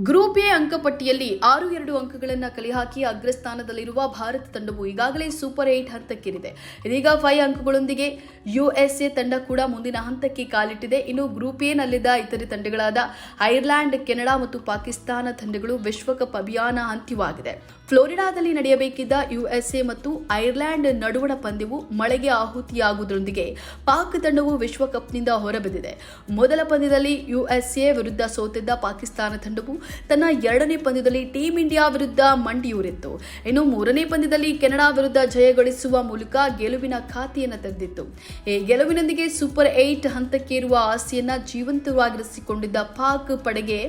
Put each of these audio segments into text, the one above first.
Group A ಅಂಕಪಟ್ಟಿಯಲ್ಲಿ ಆರು ಎರಡು ಅಂಕಗಳನ್ನು ಕಲೆಹಾಕಿ ಅಗ್ರಸ್ಥಾನದಲ್ಲಿರುವ ಭಾರತ ತಂಡವು ಈಗಾಗಲೇ ಸೂಪರ್ ಏಟ್ ಹಂತಕ್ಕೇರಿದೆ ಇದೀಗ ಫೈವ್ ಅಂಕಗಳೊಂದಿಗೆ ಯುಎಸ್ಎ ತಂಡ ಕೂಡ ಮುಂದಿನ ಹಂತಕ್ಕೆ ಕಾಲಿಟ್ಟಿದೆ. ಇನ್ನು ಗ್ರೂಪ್ ಎ ನಲ್ಲಿದ್ದ ಇತರೆ ತಂಡಗಳಾದ ಐರ್ಲ್ಯಾಂಡ್ ಕೆನಡಾ ಮತ್ತು ಪಾಕಿಸ್ತಾನ ತಂಡಗಳು ವಿಶ್ವಕಪ್ ಅಭಿಯಾನ ಅಂತ್ಯವಾಗಿದೆ. ಫ್ಲೋರಿಡಾದಲ್ಲಿ ನಡೆಯಬೇಕಿದ್ದ ಯುಎಸ್ಎ ಮತ್ತು ಐರ್ಲ್ಯಾಂಡ್ ನಡುವಣ ಪಂದ್ಯವು ಮಳೆಗೆ ಆಹುತಿಯಾಗುವುದರೊಂದಿಗೆ ಪಾಕ್ ತಂಡವು ವಿಶ್ವಕಪ್ನಿಂದ ಹೊರಬಿದ್ದಿದೆ. ಮೊದಲ ಪಂದ್ಯದಲ್ಲಿ ಯುಎಸ್ಎ ವಿರುದ್ಧ ಸೋತಿದ್ದ ಪಾಕಿಸ್ತಾನ ತಂಡವು ತನ್ನ ಎರಡನೇ ಪಂದ್ಯದಲ್ಲಿ ಟೀಂ ಇಂಡಿಯಾ ವಿರುದ್ಧ ಮಂಡಿಯೂರಿತ್ತು. ಇನ್ನು ಮೂರನೇ ಪಂದ್ಯದಲ್ಲಿ ಕೆನಡಾ ವಿರುದ್ಧ ಜಯಗಳಿಸುವ ಮೂಲಕ ಗೆಲುವಿನ ಖಾತೆಯನ್ನು ತೆರೆದಿತ್ತು ಗೆಲುವಿನೊಂದಿಗೆ ಸೂಪರ್ ಏಟ್ ಹಂತಕ್ಕೇರುವ ಆಸೆಯನ್ನ ಜೀವಂತವಾಗಿರಿಸಿಕೊಂಡಿದ್ದ ಪಾಕ್ ಪಡೆಗೆ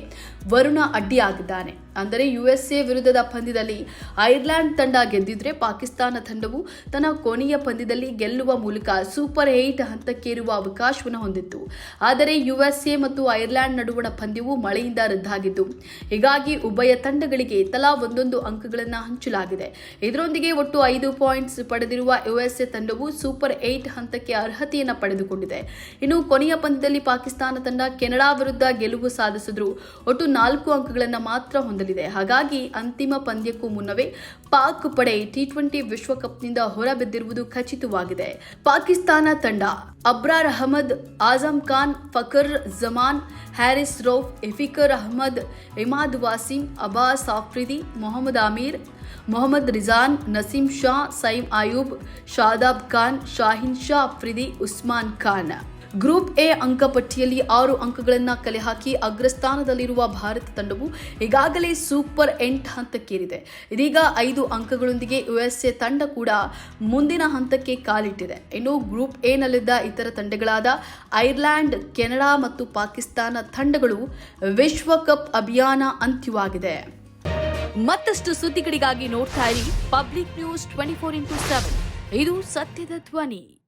ವರುಣ ಅಡ್ಡಿಯಾಗಿದ್ದಾನೆ. ಅಂದರೆ ಯು ಎಸ್ ಎ ವಿರುದ್ಧದ ಪಂದ್ಯದಲ್ಲಿ ಐರ್ಲೆಂಡ್ ತಂಡ ಗೆದ್ದಿದ್ರೆ ಪಾಕಿಸ್ತಾನ ತಂಡವು ತನ್ನ ಕೊನೆಯ ಪಂದ್ಯದಲ್ಲಿ ಗೆಲ್ಲುವ ಮೂಲಕ ಸೂಪರ್ ಏಟ್ ಹಂತಕ್ಕೇರುವ ಅವಕಾಶವನ್ನು ಹೊಂದಿತ್ತು. ಆದರೆ ಯುಎಸ್ಎ ಮತ್ತು ಐರ್ಲೆಂಡ್ ನಡುವಣ ಪಂದ್ಯವು ಮಳೆಯಿಂದ ರದ್ದಾಗಿತ್ತು. ಹೀಗಾಗಿ ಉಭಯ ತಂಡಗಳಿಗೆ ತಲಾ ಒಂದೊಂದು ಅಂಕಗಳನ್ನು ಹಂಚಲಾಗಿದೆ. ಇದರೊಂದಿಗೆ ಒಟ್ಟು ಐದು ಪಾಯಿಂಟ್ಸ್ ಪಡೆದಿರುವ ಯುಎಸ್ಎ ತಂಡವು ಸೂಪರ್ ಏಟ್ ಹಂತಕ್ಕೆ ಅರ್ಹತೆಯನ್ನು ಪಡೆದುಕೊಂಡಿದೆ. ಇನ್ನು ಕೊನೆಯ ಪಂದ್ಯದಲ್ಲಿ ಪಾಕಿಸ್ತಾನ ತಂಡ ಕೆನಡಾ ವಿರುದ್ಧ ಗೆಲುವು ಸಾಧಿಸಿದ್ರು. ಒಟ್ಟು ನಾಲ್ಕು ಅಂಕಗಳನ್ನು ಮಾತ್ರ ಹೊಂದಲಿದೆ ಹಾಗಾಗಿ ಅಂತಿಮ ಪಂದ್ಯಕ್ಕೂ ಮುನ್ನವೇ ಪಾಕ್ ಪಡೆ ಟಿ ಟ್ವೆಂಟಿ ವಿಶ್ವಕಪ್ನಿಂದ ಹೊರಬಿದ್ದಿರುವುದು ಖಚಿತವಾಗಿದೆ. ಪಾಕಿಸ್ತಾನ ತಂಡ ಅಬ್ರಾರ್ ಅಹಮದ್ ಆಜಮ್ ಖಾನ್, ಫಕರ್ ಜಮಾನ್, ಹ್ಯಾರಿಸ್ ರೌಫ್ ಇಫಿಕರ್ ಅಹಮದ್, ಇಮಾದ್ ವಾಸಿಂ ಅಬಾಸ್ ಆಫ್ರಿದಿ, ಮೊಹಮ್ಮದ್ ಆಮೀರ್, ಮೊಹಮ್ಮದ್ ರಿಜಾನ್, ನಸೀಂ ಶಾ, ಸೈಮ್ ಆಯೂಬ್, ಶಾದಾಬ್ ಖಾನ್, ಶಾಹಿನ್ ಶಾ ಅಫ್ರಿದಿ ಉಸ್ಮಾನ್ ಖಾನ್. ಗ್ರೂಪ್ ಎ ಅಂಕಪಟ್ಟಿಯಲ್ಲಿ ಆರು ಅಂಕಗಳನ್ನು ಕಲೆ ಹಾಕಿ ಅಗ್ರಸ್ಥಾನದಲ್ಲಿರುವ ಭಾರತ ತಂಡವು ಈಗಾಗಲೇ ಸೂಪರ್ ಎಂಟ್ ಹಂತಕ್ಕೇರಿದೆ. ಇದೀಗ ಐದು ಅಂಕಗಳೊಂದಿಗೆ ಯುಎಸ್ಎ ತಂಡ ಕೂಡ ಮುಂದಿನ ಹಂತಕ್ಕೆ ಕಾಲಿಟ್ಟಿದೆ. ಇನ್ನು ಗ್ರೂಪ್ ಎನಲ್ಲಿದ್ದ ನಲ್ಲಿದ್ದ ಇತರ ತಂಡಗಳಾದ ಐರ್ಲೆಂಡ್, ಕೆನಡಾ ಮತ್ತು ಪಾಕಿಸ್ತಾನ ತಂಡಗಳು ವಿಶ್ವಕಪ್ ಅಭಿಯಾನ ಅಂತ್ಯವಾಗಿದೆ. ಮತ್ತಷ್ಟು ಸುದ್ದಿಗಳಿಗಾಗಿ ನೋಡ್ತಾ ಇರಿ public news twenty four into seven. ಇದು ಸತ್ಯದ ಧ್ವನಿ.